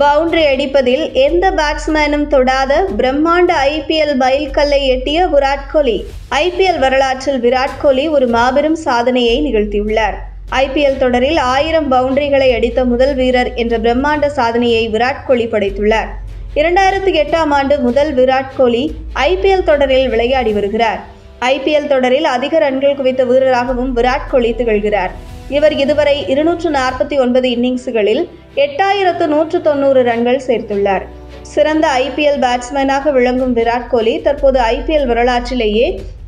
Boundary அடிப்பதில் எந்த பேட்ஸ்மேனும் தொடாத பிரம்மாண்ட ஐபிஎல் மைல்கல்லை எட்டிய விராட் கோலி. ஐபிஎல் வரலாற்றில் விராட் கோலி ஒரு மாபெரும் சாதனையை நிகழ்த்தியுள்ளார். ஐபிஎல் தொடரில் ஆயிரம் பவுண்டரிகளை அடித்த முதல் வீரர் என்ற பிரம்மாண்ட சாதனையை விராட் கோலி படைத்துள்ளார். இரண்டாயிரத்தி எட்டாம் ஆண்டு முதல் விராட் கோலி ஐபிஎல் தொடரில் விளையாடி வருகிறார். ஐபிஎல் தொடரில் அதிக ரன்கள் குவித்த வீரராகவும் விராட் கோலி திகழ்கிறார். இவர் இதுவரை இருநூற்று நாற்பத்தி ஒன்பது இன்னிங்ஸுகளில் எட்டாயிரத்து நூற்று தொண்ணூறு ரன்கள் சேர்த்துள்ளார். சிறந்த ஐபிஎல் பேட்ஸ்மேனாக விளங்கும் விராட் கோலி தற்போது ஐபிஎல் வரலாற்றிலேயே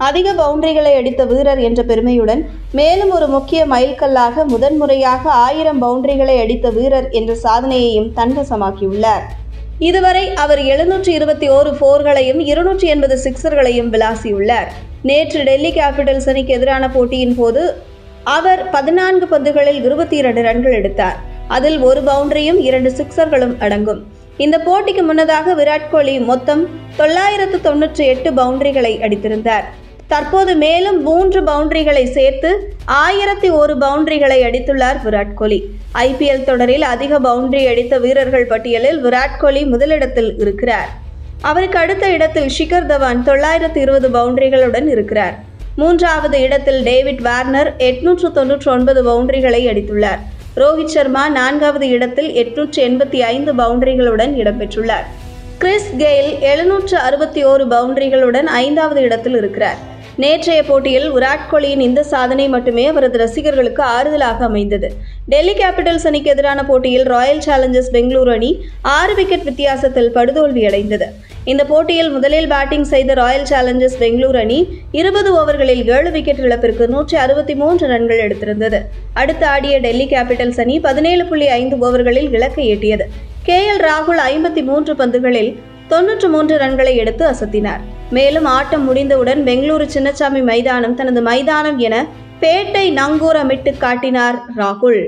அதிக பவுண்டரிகளை அடித்த வீரர் என்ற பெருமையுடன் மேலும் ஒரு முக்கிய மைல்கல்லாக முதன்முறையாக ஆயிரம் பவுண்டரிகளை அடித்த வீரர் என்ற சாதனையையும் தன்வசமாக்கியுள்ளார் இதுவரை அவர் எழுநூற்றி இருபத்தி ஓரு போர்களையும் இருநூற்றி எண்பது சிக்சர்களையும் விளாசியுள்ளார். நேற்று டெல்லி கேபிட்டல்ஸ் அணிக்கு எதிரான போட்டியின் போது அவர் பதினான்கு பந்துகளில் இருபத்தி இரண்டு ரன்கள் எடுத்தார். அதில் ஒரு பவுண்டரியும் இரண்டு சிக்சர்களும் அடங்கும். இந்த போட்டிக்கு முன்னதாக விராட் கோலி மொத்தம் தொள்ளாயிரத்து தொன்னூற்றி எட்டு பவுண்டரிகளை அடித்திருந்தார். தற்போது மேலும் மூன்று பவுண்டரிகளை சேர்த்து ஆயிரத்தி ஒரு பவுண்டரிகளை அடித்துள்ளார் விராட் கோலி. ஐபிஎல் தொடரில் அதிக பவுண்டரி அடித்த வீரர்கள் பட்டியலில் விராட் கோலி முதலிடத்தில் இருக்கிறார். அவருக்கு அடுத்த இடத்தில் ஷிகர் தவான் தொள்ளாயிரத்து இருபது பவுண்டரிகளுடன் இருக்கிறார். மூன்றாவது இடத்தில் டேவிட் வார்னர் எட்நூற்று தொன்னூற்றி ஒன்பது பவுண்டரிகளை அடித்துள்ளார். ரோஹித் சர்மா நான்காவது இடத்தில் எட்நூற்று எண்பத்தி ஐந்து பவுண்டரிகளுடன் இடம்பெற்றுள்ளார். கிறிஸ் கெயில் எழுநூற்று அறுபத்தி ஓரு பவுண்டரிகளுடன் ஐந்தாவது இடத்தில் இருக்கிறார். நேற்றைய போட்டியில் விராட் கோலியின் இந்த சாதனை மட்டுமே அவரது ரசிகர்களுக்கு ஆறுதலாக அமைந்தது. டெல்லி கேபிட்டல்ஸ் அணிக்கு எதிரான போட்டியில் ராயல் சேலஞ்சர்ஸ் பெங்களூரு அணி ஆறு விக்கெட் வித்தியாசத்தில் படுதோல்வி அடைந்தது இந்த போட்டியில் முதலில் பேட்டிங் செய்த ராயல் சேலஞ்சர்ஸ் பெங்களூர் அணி இருபது ஓவர்களில் ஏழு விக்கெட் இழப்பிற்கு நூற்றி அறுபத்தி மூன்று ரன்கள் எடுத்திருந்தது. அடுத்து ஆடிய டெல்லி கேபிட்டல்ஸ் அணி பதினேழு புள்ளி ஐந்து ஓவர்களில் இலக்கை எட்டியது. கே எல் ராகுல் ஐம்பத்தி மூன்று பந்துகளில் தொன்னூற்று மூன்று ரன்களை எடுத்து அசத்தினார். மேலும் ஆட்டம் முடிந்தவுடன் பெங்களூரு சின்னசாமி மைதானம் தனது மைதானம் என பேட்டை நங்கூரமிட்டு காட்டினார் ராகுல்.